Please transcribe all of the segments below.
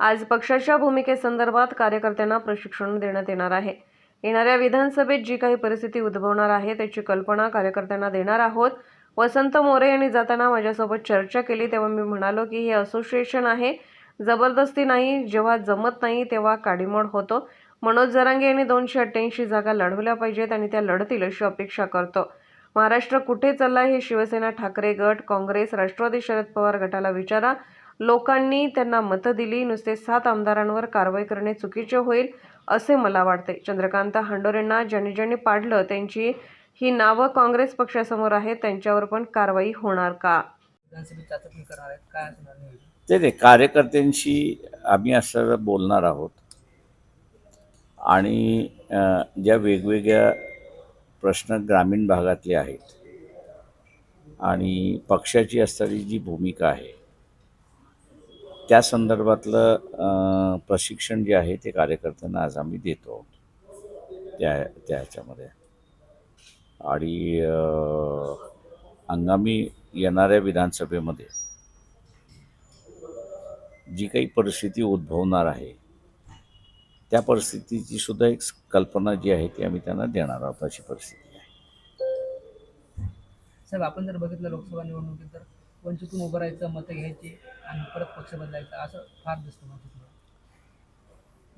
आज पक्षाच्या भूमिकेसंदर्भात कार्यकर्त्यांना प्रशिक्षण देण्यात येणार आहे. येणाऱ्या विधानसभेत जी काही परिस्थिती उद्भवणार आहे त्याची कल्पना कार्यकर्त्यांना देणार आहोत. वसंत मोरे यांनी जाताना माझ्यासोबत चर्चा केली. तेव्हा मी म्हणालो की हे असोसिएशन आहे. जबरदस्ती नाही जेव्हा जमत नाही तेव्हा काडीमोड होतो. मनोज जरांगे यांनी दोनशे अठ्ठ्याऐंशी जागा लढवल्या पाहिजेत आणि त्या लढतील अशी अपेक्षा करतो. महाराष्ट्र कुठे चाललाय हे शिवसेना ठाकरे गट काँग्रेस राष्ट्रवादी शरद पवार गटाला विचारा. लोकांनी त्यांना मतं दिली नुसते सात आमदारांवर कारवाई करणे चुकीचे होईल असे मला वाटते. चंद्रकांत हांडोरेंना ज्यांनी ज्यांनी पाडलं त्यांची ही नावं काँग्रेस पक्षासमोर आहेत त्यांच्यावर पण कारवाई होणार का? ते ते कार्यकर्त्यांशी आम्ही असं बोलणार आहोत. आणि ज्या वेगवेगळ्या प्रश्न ग्रामीण भागातले आहेत आणि पक्षाची असणारी जी भूमिका आहे त्या संदर्भातलं प्रशिक्षण जे आहे ते कार्यकर्त्यांना आज आम्ही देतो. त्या त्या ह्याच्यामध्ये आणि हंगामी येणाऱ्या विधानसभेमध्ये जी काही परिस्थिती उद्भवणार आहे त्या परिस्थितीची सुद्धा एक कल्पना जी आहे ती आम्ही त्यांना देणार आहोत अशी परिस्थिती आहे. साहेब आपण जर बघितलं लोकसभा निवडणुकीत तर वंचितून उभं राहायचं मतं घ्यायची आणि परत पक्ष बदलायचा असं फार दिसतं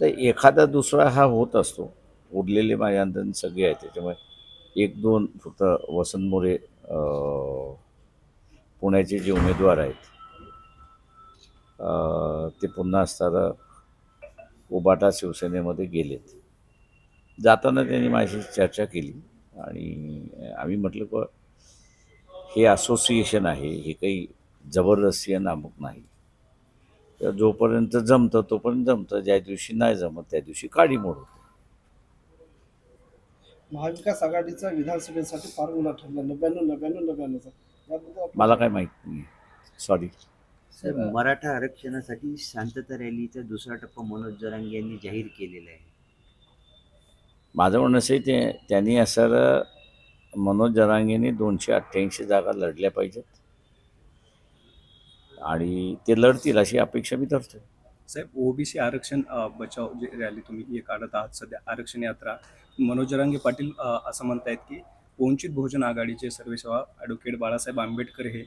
तर एखादा दुसरा हा होत असतो. उरलेले माझ्या अंदाज सगळे आहेत. त्याच्यामुळे एक दोन फक्त वसंत मोरे पुण्याचे जे उमेदवार आहेत ते पुन्हा असताना उबाटा शिवसेनेमध्ये गेलेत. जाताना त्यांनी माझी चर्चा केली आणि आम्ही म्हटलं की हे असोसिएशन आहे हे काही जबरदस्ती नामक नाही. तर जोपर्यंत जमतं तोपर्यंत जमतं. ज्या दिवशी नाही जमत त्या दिवशी काडी मोड होते. महाविकास आघाडीचा विधानसभेसाठी फॉर्म्युला ठरला. नव्याण्णव नव्याण्णव नव्याण्णवचा याबद्दल आपण- मला काय माहीत नाही. सॉरी तर मराठा आरक्षणासाठी शांतता रॅलीचा दुसरा टप्पा मनोज जरांगे यांनी जाहीर केलेला आहे. माझं म्हणणं असं आहे ते त्यांनी असं मनोज जरांगेने दोनशे अठ्ठ्याऐंशी जागा लढल्या पाहिजेत. आणि ते लढतील अशी अपेक्षा मी धरतो साहेब ओबीसी आरक्षण बचाव जे रॅली तुम्ही काढत आहात सध्या आरक्षण यात्रा मनोज जरांगे पाटील असं म्हणतायत की वंचित बहुजन आघाडीचे सर्वेसेवा ॲडव्होकेट बाळासाहेब आंबेडकर हे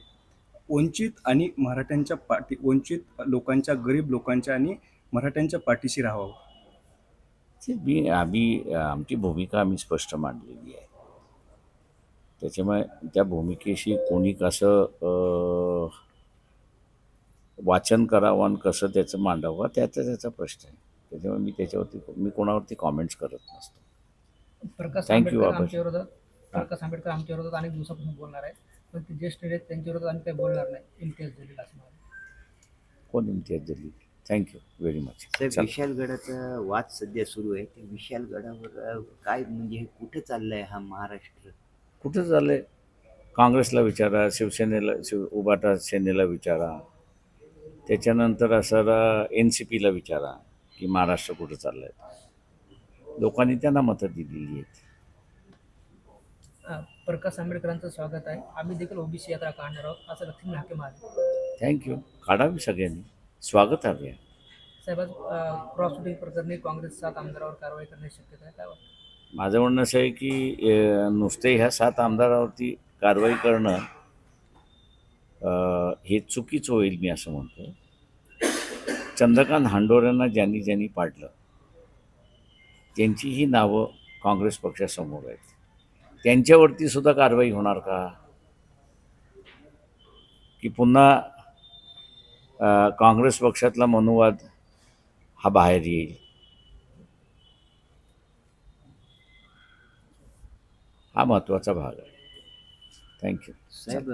वंचित आणि मराठ्यांच्या पाठी वंचित लोकांच्या गरीब लोकांच्या आणि मराठ्यांच्या पाठीशी राहावं. मी आम्ही आमची भूमिका आम्ही स्पष्ट मांडलेली. आहे त्याच्यामुळे त्या भूमिकेशी कोणी कसं अं, वाचन करावं आणि कसं त्याचं मांडावं त्याचा त्याचा प्रश्न आहे. त्याच्यामुळे मी त्याच्यावरती मी कोणावरती कॉमेंट्स करत नसतो. प्रकाश. आमच्या विरोधात प्रकाश आंबेडकर आमच्या विरोधात अनेक दिवसापासून बोलणार आहेत. पण ते ज्येष्ठ आहेत त्यांच्या विरोधात आम्ही काही बोलणार नाही. इम्तियाज जलील असं मला कोण इम्तियाज दिली थँक्यू व्हेरी मच साहेब विशालगडाचा वाद सध्या सुरू आहे. ते विशालगडावर काय म्हणजे हे कुठं चाललंय हा महाराष्ट्र? कुठं झालं आहे काँग्रेसला विचारा शिवसेनेला शिव उबाटा सेनेला विचारा. त्याच्यानंतर असं एन सी पीला विचारा की महाराष्ट्र कुठं चाललं आहे लोकांनी त्यांना मतं दिलेली आहेत. प्रकाश आंबेडकरांचं स्वागत आहे. आम्ही देखील ओबीसी यात्रा काढणार आहोत. असं लक्ष्मी हाके मारले थँक्यू काढावी सगळ्यांनी. स्वागत हवे आहे. साहेब क्रॉस प्रकरणी काँग्रेस सात आमदारावर कारवाई करण्याची शक्यता आहे. काय वाटतं? माझं म्हणणं असं आहे की नुसते ह्या सात आमदारावरती कारवाई करणं हे चुकीचं होईल मी असं म्हणतो चंद्रकांत हांडोऱ्यांना ज्यांनी ज्यांनी पाडलं त्यांचीही नावं काँग्रेस पक्षासमोर आहेत. त्यांच्यावरती सुद्धा कारवाई होणार का? की पुन्हा काँग्रेस पक्षातला मनुवाद हा बाहेर येईल? हा महत्त्वाचा भाग आहे. थँक्यू साहेब